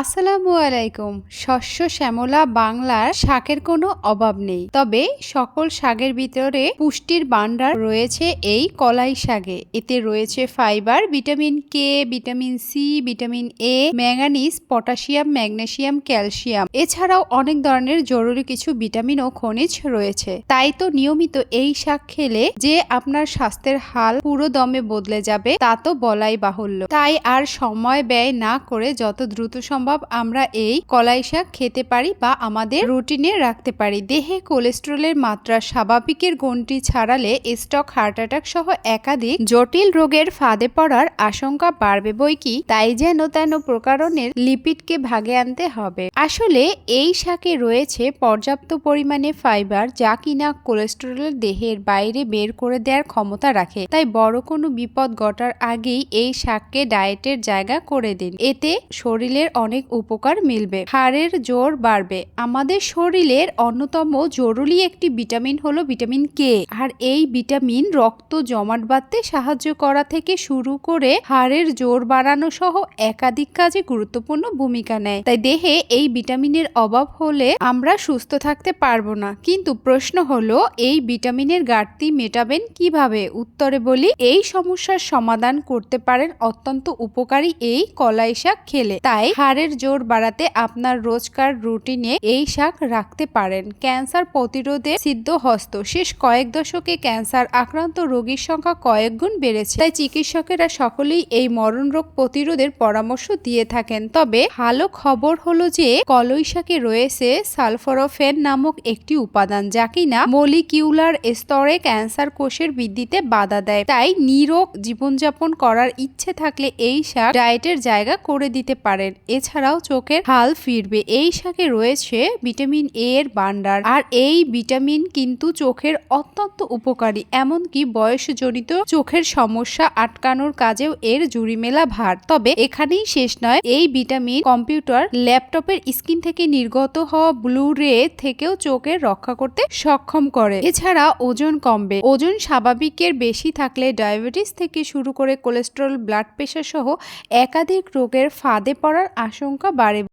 আসসালামু আলাইকুম। শস্য শ্যামলা বাংলার শাকের কোনো অভাব নেই। তবে সকল শাকের ভিতরে পুষ্টির ভান্ডার রয়েছে এই কলাই শাকে। এতে রয়েছে fibre, vitamin K vitamin C vitamin A manganese potassium magnesium calcium. এছাড়াও অনেক ধরনের জরুরি কিছু ভিটামিন ও খনিজ রয়েছে। তাই তো নিয়মিত এই শাক খেলে যে আপনার স্বাস্থ্যের হাল পুরো দমে বদলে যাবে, তা তো বলাই বাহুল্য। তাই আর সময় ব্যয় না করে যত দ্রুত সম্ভব আমরা এই কলাই শাক খেতে পারি বা আমাদের রুটিনে রাখতে পারি। দেহে কোলেস্ট্রলের মাত্রা স্বাভাবিকের গন্ডি ছাড়ালে স্টক হার্ট অ্যাটাক সহ একাধিক জটিল রোগের ফাঁদে পড়ার আশঙ্কা বাড়বে বই কি? তাই যেন তেন প্রকারণের লিপিডকে ভাগে আনতে হবে। আসলে এই শাকে রয়েছে পর্যাপ্ত পরিমাণে ফাইবার যা কিনা কোলেস্টেরলের দেহের বাইরে বের করে দেওয়ার ক্ষমতা রাখে। তাই বড় কোনো বিপদ ঘটার আগেই এই শাককে ডায়েটের জায়গা করে দিন। এতে শরীরের অনেক উপকার মিলবে। হাড়ের জোর বাড়বে। আমাদের শরীরের অন্যতম জরুরি একটি ভিটামিন হলো ভিটামিন কে। আর এই ভিটামিন রক্ত জমাট বাঁধতে সাহায্য করা থেকে শুরু করে হাড়ের জোর বাড়ানো সহ একাধিক কাজে গুরুত্বপূর্ণ ভূমিকা নেয়। তাই দেহে এই ভিটামিনের অভাব হলে আমরা সুস্থ থাকতে পারব না। কিন্তু প্রশ্ন হলো, এই ভিটামিনের ঘাটতি মেটাবেন কীভাবে? উত্তরে বলি, এই সমস্যার সমাধান করতে পারেন অত্যন্ত উপকারী এই কলাই শাক খেলে। তাই হাড়ের জোর বাড়াতে আপনার রোজকার রুটিনে এই শাক রাখতে পারেন। ক্যান্সার প্রতিরোধে সিদ্ধ হস্ত। শেষ কয়েক দশকে ক্যান্সার আক্রান্ত রোগীর সংখ্যা কয়েক গুণ বেড়েছে। তাই চিকিৎসকেরা সকলেই এই মরণ রোগ প্রতিরোধের পরামর্শ দিয়ে থাকেন। তবে ভালো খবর হলো যে কলই শাকে রয়েছে সালফোরোফেন নামক একটি উপাদান যা কিনা মলিকিউলার স্তরে ক্যান্সার কোষের বৃদ্ধিতে বাধা দেয়। তাই নিরোগ জীবনযাপন করার ইচ্ছে থাকলে এই শাক ডায়েটের জায়গা করে দিতে পারেন। এছাড়াও চোখের হাল ফিরবে। এই শাকে রয়েছে ভিটামিন এ এর ভান্ডার আর এই ভিটামিন কিন্তু চোখের অত্যন্ত উপকারী, এমনকি বয়সজনিত চোখের সমস্যা আটকানোর কাজেও এর জুড়ি মেলা ভার। তবে এখানেই শেষ নয়, এই ভিটামিন কম্পিউটার ল্যাপটপের স্ক্রিন থেকে নির্গত হওয়া ব্লু রে থেকেও চোখের রক্ষা করতে সক্ষম করে। এছাড়া ওজন কমবে। ওজন স্বাভাবিকের বেশি থাকলে ডায়াবেটিস থেকে শুরু করে কোলেস্টেরল, ব্লাড প্রেশার সহ একাধিক রোগের ফাঁদে পড়ার আশঙ্কা বাড়ে